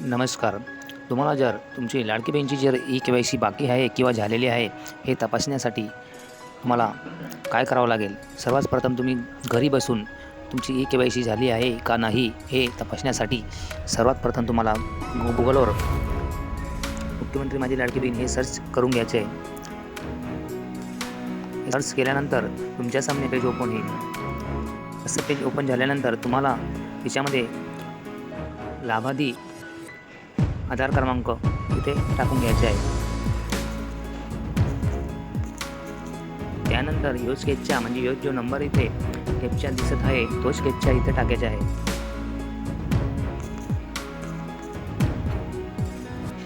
नमस्कार. तुम्हाला जर तुमची लाडकी बहीणची जर ई के वाय सी बाकी आहे किंवा झालेली आहे हे तपासण्यासाठी तुम्हाला काय करावं लागेल? सर्वात प्रथम तुम्ही घरी बसून तुमची ई के वाय सी झाली आहे का नाही हे तपासण्यासाठी सर्वात प्रथम तुम्हाला गुगलवर मुख्यमंत्री माझी लाडकी बहीण हे सर्च करून घ्यायचे आहे. सर्च केल्यानंतर तुमच्या सामने पेज ओपन होईल. असं पेज ओपन झाल्यानंतर तुम्हाला त्याच्यामध्ये लाभार्थी आधार क्रमांक इथे टाकून घ्यायचे आहे. त्यानंतर यो स्केचच्या म्हणजे यो जो नंबर इथे कॅपच्या दिसत आहे तो स्केचच्या इथे टाकायचा आहे.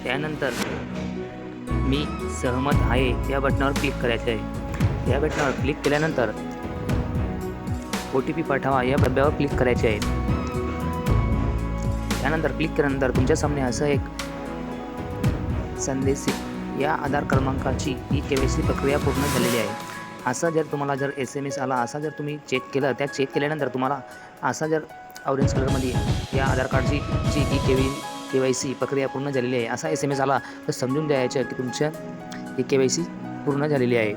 त्यानंतर मी सहमत आहे या बटनावर क्लिक करायचे आहे. या बटनावर क्लिक केल्यानंतर ओ टी पी पाठवा या डब्यावर क्लिक करायचे आहे. त्यानंतर क्लिक केल्यानंतर तुमच्या सामने असं एक संदेश या आधार क्रमांकाची ई के वाय सी प्रक्रिया पूर्ण झालेली आहे. असा जर तुम्हाला जर एस एम एस आला असा जर तुम्ही चेक केलं त्या चेक केल्यानंतर तुम्हाला असा जर ऑरेंज कलरमध्ये या आधार कार्डची जी E K V K Y C प्रक्रिया पूर्ण झालेली आहे असा एस एम एस आला तर समजून द्यायचं की तुमच्या ई के वाय सी पूर्ण झालेली आहे.